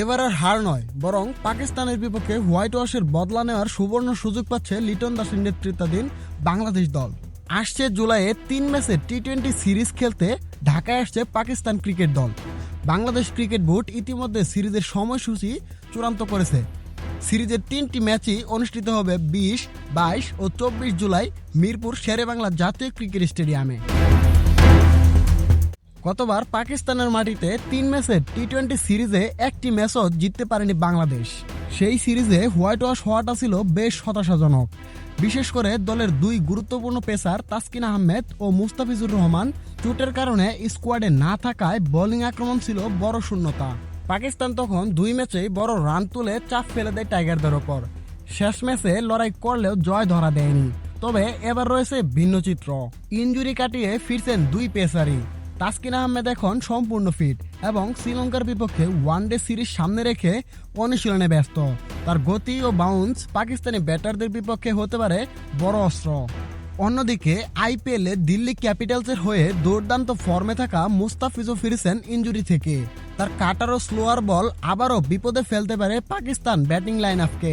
এবার আর হার নয়, বরং পাকিস্তানের বিপক্ষে হোয়াইট ওয়াশের বদলা নেওয়ার সুবর্ণ সুযোগ পাচ্ছে লিটন দাসের নেতৃত্বাধীন বাংলাদেশ দল। আসছে জুলাইয়ে তিন ম্যাচের টি টোয়েন্টি সিরিজ খেলতে ঢাকায় আসছে পাকিস্তান ক্রিকেট দল। বাংলাদেশ ক্রিকেট বোর্ড ইতিমধ্যে সিরিজের সময়সূচি চূড়ান্ত করেছে। সিরিজের তিনটি ম্যাচই অনুষ্ঠিত হবে বিশ, বাইশ ও চব্বিশ জুলাই মিরপুর শেরে শেরেবাংলা জাতীয় ক্রিকেট স্টেডিয়ামে। গতবার পাকিস্তানের মাটিতে তিন ম্যাচের টি টোয়েন্টি সিরিজে একটি ম্যাচও জিততে পারেনি বাংলাদেশ। সেই সিরিজে হোয়াইট ওয়াশ হওয়াটা ছিল বেশ হতাশাজনক। বিশেষ করে দলের দুই গুরুত্বপূর্ণ পেসার তাসকিন আহমেদ ও মুস্তাফিজুর রহমান চোটের কারণে স্কোয়াডে না থাকায় বোলিং আক্রমণ ছিল বড় শূন্যতা। পাকিস্তান তখন দুই ম্যাচেই বড় রান তুলে চাপ ফেলে দেয় টাইগারদের ওপর। শেষ ম্যাচে লড়াই করলেও জয় ধরা দেয়নি। তবে এবার রয়েছে ভিন্ন চিত্র। ইনজুরি কাটিয়ে ফিরছেন দুই পেসারই। তাসকিন আহমেদ এখন সম্পূর্ণ ফিট এবং শ্রীলঙ্কার বিপক্ষে ওয়ানডে সিরিজ সামনে রেখে অনুশীলনে ব্যস্ত। তার গতি ও বাউন্স পাকিস্তানি ব্যাটারদের বিপক্ষে হতে পারে বড় অস্ত্র। অন্যদিকে আইপিএলে দিল্লি ক্যাপিটালসের হয়ে দুর্দান্ত ফর্মে থাকা মুস্তাফিজও ফিরেছেন ইঞ্জুরি থেকে। তার কাটার ও স্লোয়ার বল আবারও বিপদে ফেলতে পারে পাকিস্তান ব্যাটিং লাইন আপকে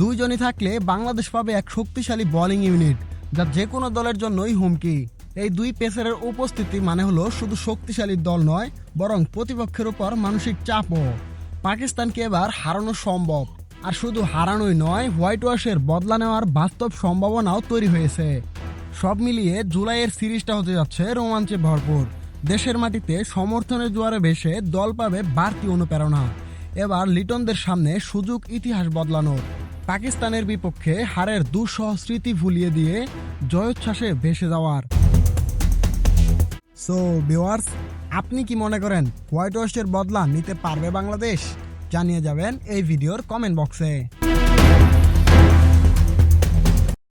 দুইজনই থাকলে বাংলাদেশ পাবে এক শক্তিশালী বোলিং ইউনিট যা যে কোনো দলের জন্যই হুমকি। এই দুই পেসারের উপস্থিতি মানে হলো শুধু শক্তিশালী দল নয়, বরং প্রতিপক্ষের উপর মানসিক চাপও। পাকিস্তানকে এবার হারানো সম্ভব। আর শুধু হারানোই নয়, হোয়াইট ওয়াশের বদলা নেওয়ার বাস্তব সম্ভাবনাও তৈরি হয়েছে। সব মিলিয়ে জুলাইয়ের সিরিজটা হতে যাচ্ছে রোমাঞ্চে ভরপুর। দেশের মাটিতে সমর্থনের জোয়ারে ভেসে দল পাবে বাড়তি অনুপ্রেরণা। এবার লিটনদের সামনে সুযোগ ইতিহাস বদলানোর পাকিস্তানের বিপক্ষে হারের দুঃসহ স্মৃতি ভুলিয়ে দিয়ে জয়োচ্ছ্বাসে ভেসে যাওয়ার। সো ভিওয়ার্স আপনি কি মনে করেন হোয়াইট ওয়াশের বদলা নিতে পারবে বাংলাদেশ? জানিয়ে যাবেন এই ভিডিওর কমেন্ট বক্সে